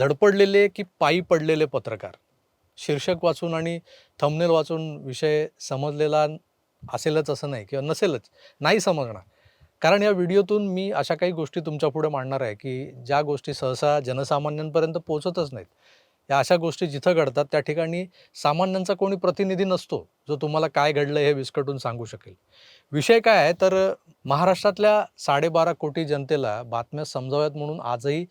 धडपडलेले की पायी पडलेले पत्रकार? शीर्षक वाचून आणि थंबनेल वाचून विषय समजलेला असेलच असं नाही किंवा नसेलच नाही समजणार. कारण या व्हिडिओतून मी अशा काही गोष्टी तुमच्यापुढे मांडणार आहे की ज्या गोष्टी सहसा जनसामान्यांपर्यंत पोहोचतच नाहीत. या अशा गोष्टी जिथं घडतात त्या ठिकाणी सामान्यांचा कोणी प्रतिनिधी नसतो जो तुम्हाला काय घडलं हे विस्कटून सांगू शकेल. विषय काय आहे? तर महाराष्ट्रातल्या साडेबारा कोटी जनतेला बातम्या समजाव्यात म्हणून आजही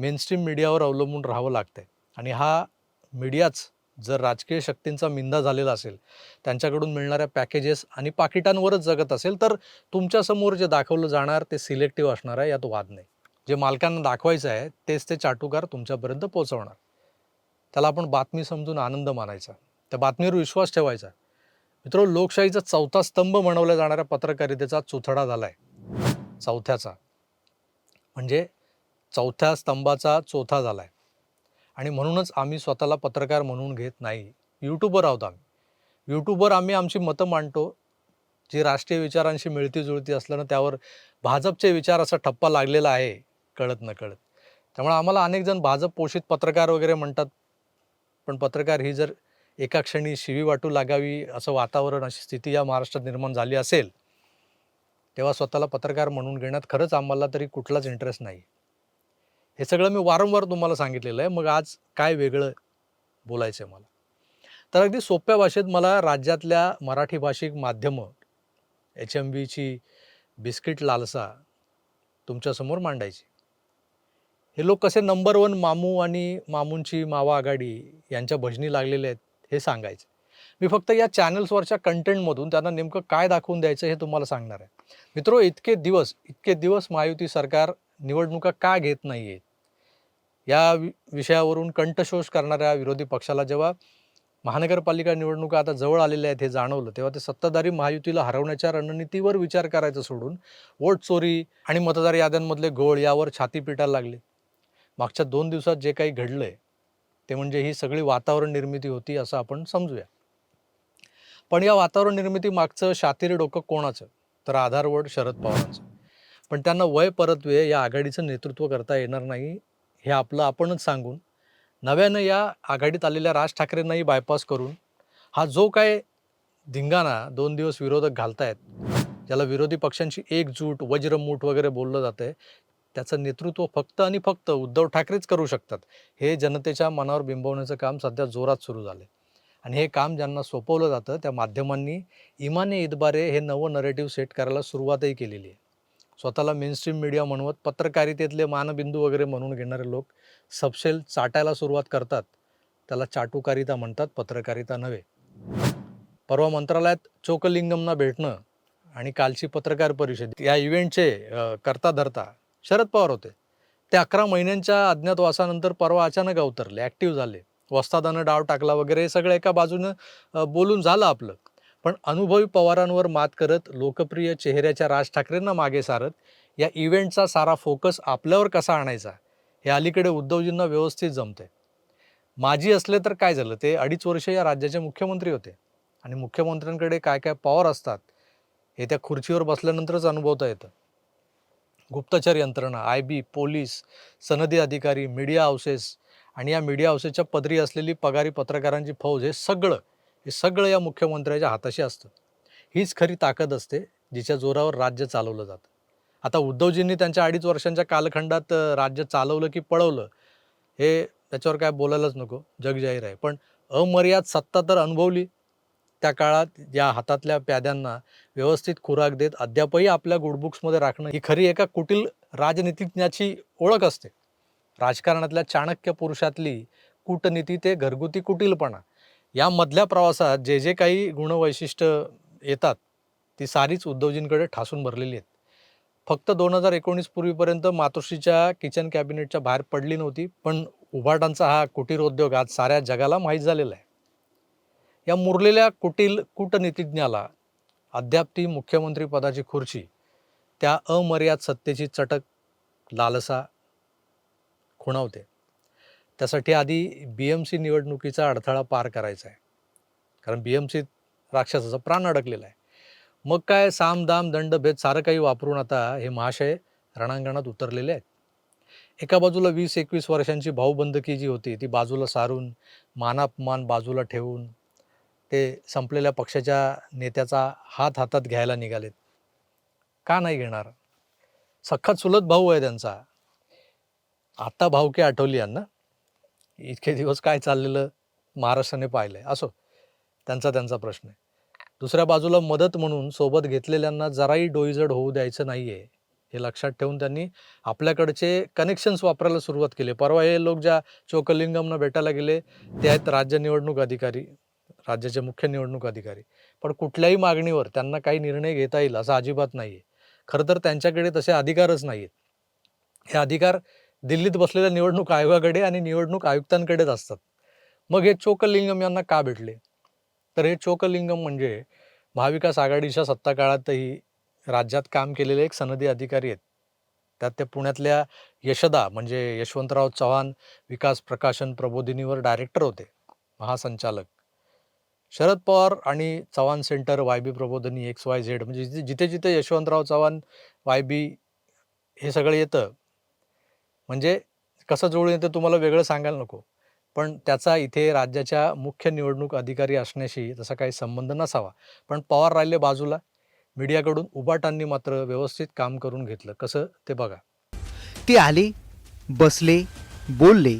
मेनस्ट्रीम मीडियावर अवलंबून राहावं लागतंय. आणि हा मीडियाच जर राजकीय शक्तींचा मिंदा झालेला असेल त्यांच्याकडून मिळणाऱ्या पॅकेजेस आणि पाकिटांवरच जगत असेल तर तुमच्यासमोर जे दाखवलं जाणार ते सिलेक्टिव्ह असणार आहे यात वाद नाही. जे मालकांना दाखवायचं आहे तेच ते चाटुकार तुमच्यापर्यंत पोहोचवणार. त्याला आपण बातमी समजून आनंद मानायचा. त्या बातमीवर विश्वास ठेवायचा. मित्र लोकशाहीचा चौथा स्तंभ म्हणवल्या जाणाऱ्या पत्रकारितेचा चुथडा झाला आहे चौथ्याचा. म्हणजे चौथ्या स्तंभाचा चौथा आहे आणि म्हणूनच आम्ही स्वतःला पत्रकार म्हणून घेत नाही. यूट्यूबर आहोत आम्ही. यूट्यूबवर आम्ही आमची मतं मांडतो. जी राष्ट्रीय विचारांशी मिळती जुळती असल्यानं त्यावर भाजपचे विचार असा ठप्पा लागलेला आहे कळत न कळत. त्यामुळे आम्हाला अनेक जण भाजप पोषित पत्रकार वगैरे म्हणतात. पण पत्रकार ही जर एका क्षणी शिवी वाटू लागावी असं वातावरण अशी स्थिती या महाराष्ट्रात निर्माण झाली असेल तेव्हा स्वतःला पत्रकार म्हणून घेण्यात खरंच आम्हाला तरी कुठलाच इंटरेस्ट नाही. हे सगळं मी वारंवार तुम्हाला सांगितलेलं आहे. मग आज काय वेगळं बोलायचं आहे मला? तर अगदी सोप्या भाषेत मला राज्यातल्या मराठी भाषिक माध्यमं एच एम बीची बिस्किट लालसा तुमच्यासमोर मांडायची. हे लोक कसे नंबर वन मामू आणि मामूंची मावा आघाडी यांच्या भजनी लागलेले आहेत हे सांगायचे. मी फक्त या चॅनल्सवरच्या कंटेंटमधून त्यांना नेमकं काय दाखवून द्यायचं हे तुम्हाला सांगणार आहे. मित्रो इतके दिवस इतके दिवस महायुती सरकार निवडणुका का घेत नाही आहेत या वि विषयावरून कंठशोष करणाऱ्या विरोधी पक्षाला जेव्हा महानगरपालिका निवडणुका आता जवळ आलेल्या आहेत हे जाणवलं तेव्हा ते सत्ताधारी महायुतीला हरवण्याच्या रणनीतीवर विचार करायचं सोडून वोट चोरी आणि मतदार याद्यांमधले घोळ यावर छाती पिटायला लागले. मागच्या दोन दिवसात जे काही घडलं आहे ते म्हणजे ही सगळी वातावरण निर्मिती होती असं आपण समजूया. पण या वातावरण निर्मिती मागचं शातीर डोकं कोणाचं? तर आधारवड शरद पवारांचं. पण त्यांना वय परत्वे या आघाडीचं नेतृत्व करता येणार नाही हे आपलं आपणच सांगून नव्यानं या आघाडीत आलेल्या राज ठाकरेंनाही बायपास करून हा जो काय धिंगाणा दोन दिवस विरोधक घालतायत ज्याला विरोधी पक्षांची एकजूट वज्रमूठ वगैरे बोललं जातंय त्याचं नेतृत्व फक्त आणि फक्त उद्धव ठाकरेच करू शकतात हे जनतेच्या मनावर बिंबवण्याचं काम सध्या जोरात सुरू झालं आणि हे काम ज्यांना सोपवलं जातं त्या माध्यमांनी इमाने इतबारे हे नवं नरेटिव्ह सेट करायला सुरुवातही केलेली आहे. स्वतःला मेनस्ट्रीम मीडिया म्हणवत पत्रकारितेतले मानबिंदू वगैरे म्हणून घेणारे लोक सबसेल चाटायला सुरुवात करतात. त्याला चाटुकारिता म्हणतात पत्रकारिता नव्हे. परवा मंत्रालयात चोकलिंगमना भेटणं आणि कालची पत्रकार परिषद या इव्हेंटचे करता धरता शरद पवार होते. ते अकरा महिन्यांच्या अज्ञातवासानंतर परवा अचानक अवतरले ॲक्टिव्ह झाले. वस्तादानं डाव टाकला वगैरे हे सगळं एका बाजूनं बोलून झालं आपलं. पण अनुभवी पवारांवर मात करत लोकप्रिय चेहऱ्याच्या राज ठाकरेंना मागे सारत या इव्हेंटचा सारा फोकस आपल्यावर कसा आणायचा? हे अलीकडे उद्धवजींना व्यवस्थित जमतंय. माजी असले तर काय झालं? ते अडीच वर्ष या राज्याचे मुख्यमंत्री होते. आणि मुख्यमंत्र्यांकडे काय काय पॉवर असतात हे त्या खुर्चीवर बसल्यानंतरच अनुभवता येतं. गुप्तचर यंत्रणा आय बी पोलीस सनदी अधिकारी मीडिया हाऊसेस आणि या मीडिया हाऊसेसच्या पदरी असलेली पगारी पत्रकारांची फौज हे सगळं हे सगळं या मुख्यमंत्र्याच्या हाताशी असतं. हीच खरी ताकद असते जिच्या जोरावर राज्य चालवलं जातं. आता उद्धवजींनी त्यांच्या अडीच वर्षांच्या कालखंडात राज्य चालवलं की पळवलं हे त्याच्यावर काय बोलायलाच नको जग जाहीर आहे. पण अमर्याद सत्ता तर अनुभवली. त्या काळात या हातातल्या प्याद्यांना व्यवस्थित खुराक देत अद्यापही आपल्या गुडबुक्समध्ये राखणं ही खरी एका कुटील राजनीतिज्ञाची ओळख असते. राजकारणातल्या चाणक्य पुरुषातली कूटनीती ते घरगुती कुटीलपणा. या मधल्या प्रवासात जे जे काही गुणवैशिष्ट्य येतात ती सारीच उद्धवजींकडे ठासून भरलेली आहेत. फक्त दोन हजार एकोणीस पूर्वीपर्यंत मातोश्रीच्या किचन कॅबिनेटच्या बाहेर पडली नव्हती पण उभाटांचा हा कुटीर उद्योग आज साऱ्या जगाला माहीत झालेला आहे. या मुरलेल्या कुटील कूटनीतिज्ञाला अद्याप ती मुख्यमंत्री पदाची खुर्ची त्या अमर्याद सत्तेची चटक लालसा खुणावते. त्यासाठी आधी बी एम सी निवडणुकीचा अडथळा पार करायचा आहे. कारण बी एम सीत राक्षसाचा प्राण अडकलेला आहे. मग काय साम दाम दंड भेद सारं काही वापरून आता हे महाशय रणांगणात उतरलेले आहेत. एका बाजूला वीस एकवीस वर्षांची भाऊबंदकी जी होती ती बाजूला सारून मानापमान बाजूला ठेवून ते संपलेल्या पक्षाच्या नेत्याचा हात हातात घ्यायला निघालेत. का नाही घेणार? सख्खा चुलत भाऊ आहे त्यांचा. आत्ता भावकी आठवली यांना. इतके दिवस काय चाललेलं महाराष्ट्राने पाहिलंय. असो त्यांचा त्यांचा प्रश्न आहे. दुसऱ्या बाजूला मदत म्हणून सोबत घेतलेल्यांना जराही डोईजड होऊ द्यायचं नाही आहे हे लक्षात ठेवून त्यांनी आपल्याकडचे कनेक्शन्स वापरायला सुरुवात केली. परवा हे लोक ज्या चोकलिंगमनं भेटायला गेले ते आहेत राज्य निवडणूक अधिकारी राज्याचे मुख्य निवडणूक अधिकारी. पण कुठल्याही मागणीवर त्यांना काही निर्णय घेता येईल असं अजिबात नाही आहे खरं तर त्यांच्याकडे तसे अधिकारच नाही आहेत हे अधिकार दिल्लीत बसलेल्या निवडणूक आयोगाकडे आणि निवडणूक आयुक्तांकडेच असतात. मग हे चोकलिंगम यांना का भेटले? तर हे चोकलिंगम म्हणजे महाविकास आघाडीच्या सत्ता काळातही राज्यात काम केलेले एक सनदी अधिकारी आहेत. त्यात ते पुण्यातल्या यशदा म्हणजे यशवंतराव चव्हाण विकास प्रकाशन प्रबोधिनीवर डायरेक्टर होते महासंचालक. शरद पवार आणि चव्हाण सेंटर वाय बी प्रबोधिनी एक्स वाय झेड म्हणजे जिथे जिथे जिथे यशवंतराव चव्हाण वाय बी हे सगळं येतं म्हणजे कसं जुळून येतं तुम्हाला वेगळं सांगायला नको. पण त्याचा इथे राज्याच्या मुख्य निवडणूक अधिकारी असण्याशी तसा काही संबंध नसावा. पण पवार राहिले बाजूला. मीडियाकडून उबाटांनी मात्र व्यवस्थित काम करून घेतलं. कसं ते बघा. ते आले बसले बोलले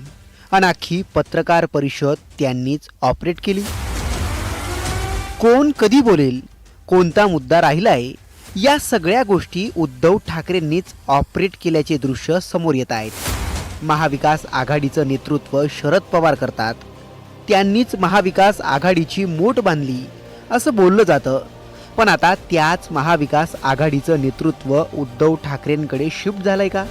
आणि अख्खी पत्रकार परिषद त्यांनीच ऑपरेट केली. कोण कधी बोलेल? कोणता मुद्दा राहिलाय? या सगळ्या गोष्टी उद्धव ठाकरेंनीच ऑपरेट केल्याचे दृश्य समोर येत आहेत. महाविकास आघाडीचं नेतृत्व शरद पवार करतात. त्यांनीच महाविकास आघाडीची मोठ बांधली असं बोललं जातं. पण आता त्याच महाविकास आघाडीचं नेतृत्व उद्धव ठाकरेंकडे शिफ्ट झालंय का?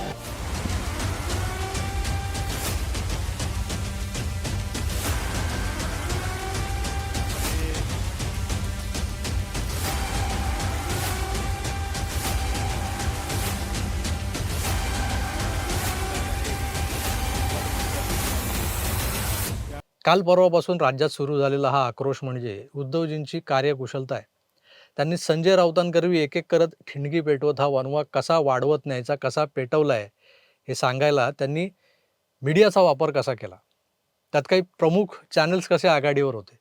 काल परवापासून राज्यात सुरू झालेला हा आक्रोश म्हणजे उद्धवजींची कार्यकुशलता आहे. त्यांनी संजय राऊतांकरवी एक एक करत ठिणगी पेटवत हा वनवा कसा वाढवत न्यायचा कसा पेटवला आहे हे सांगायला त्यांनी मीडियाचा वापर कसा केला? त्यात काही प्रमुख चॅनल्स कसे आघाडीवर होते?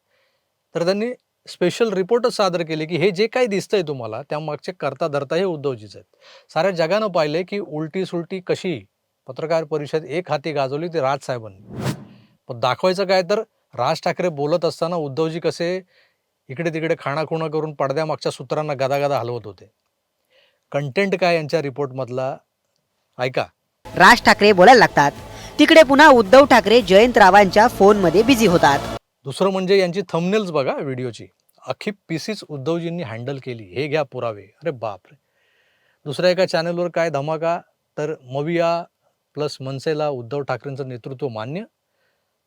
तर त्यांनी स्पेशल रिपोर्टच सादर केले की हे जे काही दिसतंय तुम्हाला त्यामागचे करता धरता हे उद्धवजीच आहेत. साऱ्या जगानं पाहिले की उलटी सुलटी कशी पत्रकार परिषद एक हाती गाजवली ती राजसाहेबांनी. पण दाखवायचं काय तर? राज ठाकरे बोलत असताना उद्धवजी कसे इकडे तिकडे खाणाखुणा करून पडद्यामागच्या सूत्रांना गदागदा हलवत होते. कंटेंट काय यांच्या रिपोर्टमधला? ऐका. राज ठाकरे बोलायला लागतात. तिकडे पुन्हा उद्धव ठाकरे जयंतरावांच्या फोनमध्ये बिझी होतात. दुसरं म्हणजे यांची थंबनेल्स बघा व्हिडिओची. अख्खी पीसीच उद्धवजींनी हँडल केली. हे घ्या पुरावे. अरे बापरे. दुसऱ्या एका चॅनलवर काय धमाका? तर मविया प्लस मनसेला उद्धव ठाकरेंचं नेतृत्व मान्य?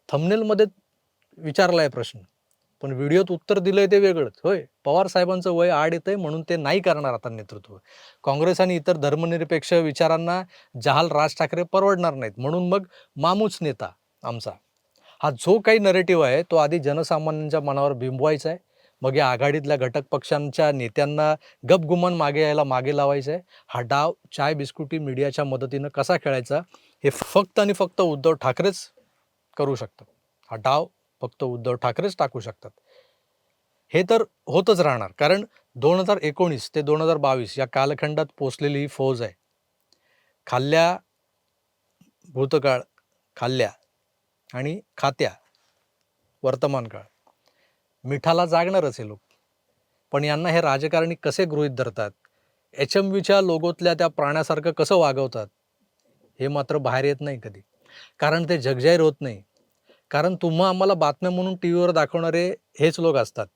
थंबनेलमध्ये विचारला आहे प्रश्न. पण व्हिडिओत उत्तर दिलंय ते वेगळंच. होय पवार साहेबांचं वय आड येतंय म्हणून ते नाही करणार आता नेतृत्व. काँग्रेस आणि इतर धर्मनिरपेक्ष विचारांना जहाल राज ठाकरे परवडणार नाहीत. म्हणून मग मामूच नेता आमचा. हा जो काही नरेटिव्ह आहे तो आधी जनसामान्यांच्या मनावर बिंबवायचा आहे. मग या आघाडीतल्या घटक पक्षांच्या नेत्यांना गपगुमान मागे यायला मागे लावायचं आहे. हा डाव चाय बिस्कुटी मीडियाच्या मदतीनं कसा खेळायचा हे फक्त आणि फक्त उद्धव ठाकरेच करू शकतात हा डाव फक्त उद्धव ठाकरेच टाकू शकतात. हे तर होतच राहणार. कारण दोन हजार एकोणीस ते दोन हजार बावीस या कालखंडात पोचलेली ही फौज आहे. खाल्ल्या भूतकाळ खाल्ल्या आणि खात्या वर्तमान काळ मिठाला जागणारच हे लोक. पण यांना हे राजकारणी कसे गृहीत धरतात? एच एम व्हीच्या लोगोतल्या त्या प्राण्यासारखं कसं वागवतात? हे मात्र बाहेर येत नाही कधी. कारण ते जगजाहीर होत नाही. कारण तुम्हा आम्हाला बातम्या म्हणून टी व्हीवर दाखवणारे हेच लोक असतात.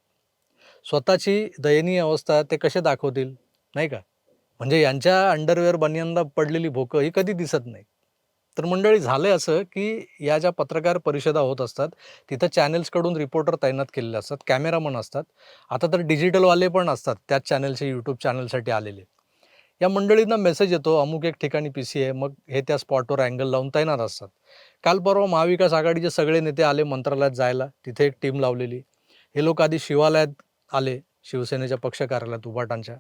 स्वतःची दयनीय अवस्था ते कसे दाखवतील नाही का? म्हणजे यांच्या अंडरवेअर बनियांना पडलेली भोकं ही कधी दिसत नाही. तर मंडळी झालंय असं की या ज्या पत्रकार परिषदा होत असतात तिथं चॅनेल्सकडून रिपोर्टर तैनात केलेले असतात कॅमेरामन असतात. आता तर डिजिटलवाले पण असतात त्याच चॅनलचे यूट्यूब चॅनलसाठी आलेले. या मंडळींना मेसेज येतो अमुक एक ठिकाणी पी सी आहे मग हे त्या स्पॉटवर अँगल लावून तैनात असतात. काल परवा महाविकास आघाडीचे सगळे नेते आले मंत्रालयात जायला तिथे एक टीम लावलेली. हे लोक आधी शिवालयात आले शिवसेनेच्या पक्ष कार्यालयात उभाटांच्या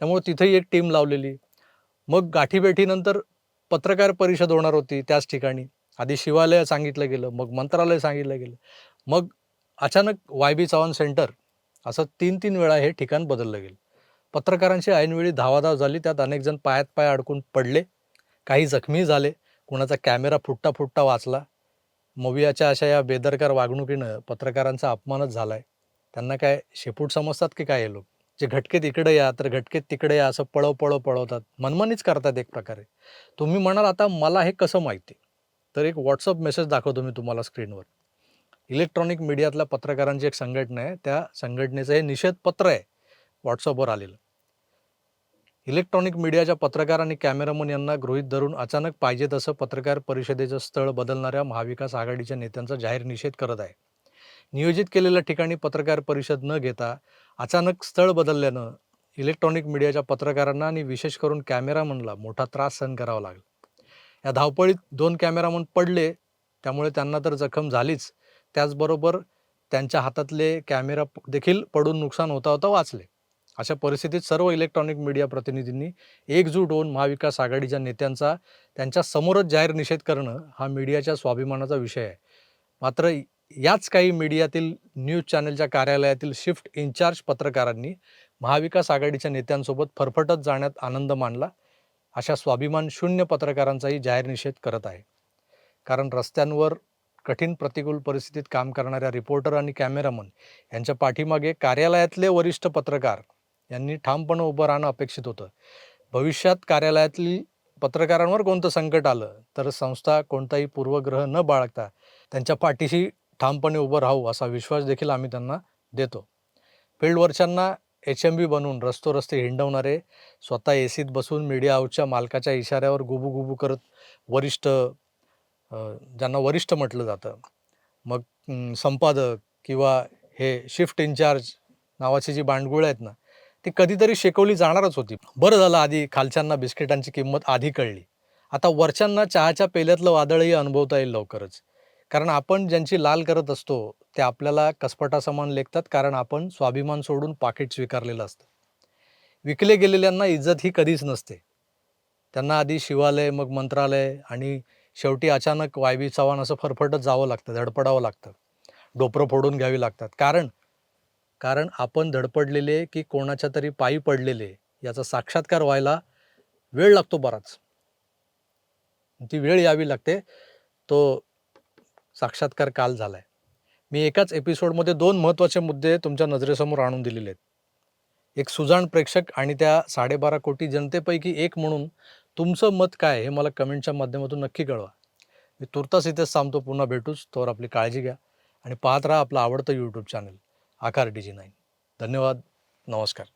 त्यामुळे तिथेही एक टीम लावलेली. मग गाठीबेठीनंतर पत्रकार परिषद होणार होती त्याच ठिकाणी. आधी शिवालय सांगितलं गेलं मग मंत्रालय सांगितलं गेलं. मग अचानक वाय बी चव्हाण सेंटर असं तीन तीन वेळा हे ठिकाण बदललं गेलं. पत्रकारांची ऐनवेळी धावाधाव झाली. त्यात अनेक जण पायात पाय अडकून पडले. काही जखमी झाले. कुणाचा कॅमेरा फुटता फुटता वाचला. मवियाच्या अशा या बेदरकार वागणुकीनं पत्रकारांचा अपमानच झाला आहे त्यांना काय शेपूट समजतात की काय हे लोक? जे घटकेत इकडे या तर घटकेत तिकडे या असं पळव पळव पळवतात. मनमानीच करतात एक प्रकारे. तुम्ही म्हणाल आता मला हे कसं माहिती? तर एक व्हॉट्सअप मेसेज दाखवतो मी तुम्हाला स्क्रीनवर. इलेक्ट्रॉनिक मीडियातल्या पत्रकारांची एक संघटना आहे. त्या संघटनेचं हे निषेधपत्र आहे. व्हॉट्सअपवर आलेलं. इलेक्ट्रॉनिक मीडियाच्या पत्रकार आणि कॅमेरामन यांना गृहीत धरून अचानक पाहिजे तसं पत्रकार परिषदेचं स्थळ बदलणाऱ्या महाविकास आघाडीच्या नेत्यांचा जाहीर निषेध करत आहे. नियोजित केलेल्या ठिकाणी पत्रकार परिषद न घेता अचानक स्थळ बदलल्यानं इलेक्ट्रॉनिक मीडियाच्या पत्रकारांना आणि विशेष करून कॅमेरामनला मोठा त्रास सहन करावा लागला. या धावपळीत दोन कॅमेरामन पडले त्यामुळे त्यांना तर जखम झालीच. त्याचबरोबर त्यांच्या हातातले कॅमेरा देखील पडून नुकसान होता होता वाचले. अशा परिस्थितीत सर्व इलेक्ट्रॉनिक मीडिया प्रतिनिधींनी एकजूट होऊन महाविकास आघाडीच्या नेत्यांचा त्यांच्या समोरच जाहीर निषेध करणं हा मीडियाच्या स्वाभिमानाचा विषय आहे. मात्र याच काही मीडियातील न्यूज चॅनलच्या कार्यालयातील शिफ्ट इन्चार्ज पत्रकारांनी महाविकास आघाडीच्या नेत्यांसोबत फरफटत जाण्यात आनंद मानला अशा स्वाभिमान शून्य पत्रकारांचाही जाहीर निषेध करत आहे. कारण रस्त्यांवर कठीण प्रतिकूल परिस्थितीत काम करणाऱ्या रिपोर्टर आणि कॅमेरामन यांच्या पाठीमागे कार्यालयातले वरिष्ठ पत्रकार यांनी ठामपणे उभं राहणं अपेक्षित होतं. भविष्यात कार्यालयातली पत्रकारांवर कोणतं संकट आलं तर संस्था कोणताही पूर्वग्रह न बाळगता त्यांच्या पाठीशी ठामपणे उभं राहू असा विश्वास देखील आम्ही त्यांना देतो. फील्डवरच्यांना एच एम बी बनवून रस्तोरस्ते हिंडवणारे स्वतः ए सीत बसून मीडिया हाऊसच्या मालकाच्या इशाऱ्यावर गुबू करत वरिष्ठ ज्यांना वरिष्ठ म्हटलं जातं. मग संपादक किंवा हे शिफ्ट इन्चार्ज नावाची जी बांडगुळं आहेत ना ती कधीतरी शेकवली जाणारच होती. बरं झालं आधी खालच्यांना बिस्किटांची किंमत आधी कळली. आता वरच्यांना चहाच्या पेल्यातलं वादळही अनुभवता येईल लवकरच. कारण आपण ज्यांची लाल करत असतो ते आपल्याला कसपटासमान लेखतात कारण आपण स्वाभिमान सोडून पाकिट स्वीकारलेलं असतं. विकले गेलेल्यांना इज्जत ही कधीच नसते. त्यांना आधी शिवालय मग मंत्रालय आणि शेवटी अचानक वायवी चव्हाण असं फरफटत जावं लागतं धडपडावं लागतं. डोपरं फोडून घ्यावी लागतात. कारण कारण आपण धडपडलेले की कोणाच्या तरी पायी पडलेले याचा साक्षात्कार व्हायला वेळ लागतो बराच. ती वेळ यावी लागते. तो साक्षात्कार काल झाला आहे मी एकाच एपिसोडमध्ये दोन महत्त्वाचे मुद्दे तुमच्या नजरेसमोर आणून दिलेले आहेत. एक सुजाण प्रेक्षक आणि त्या साडेबारा कोटी जनतेपैकी एक म्हणून तुमचं मत काय हे मला कमेंटच्या माध्यमातून नक्की कळवा. मी तुर्तास इथेच थांबतो. पुन्हा भेटूच. तोवर आपली काळजी घ्या आणि पाहत राहा आपलं आवडतं YouTube channel Aakar D G nine. धन्यवाद. नमस्कार.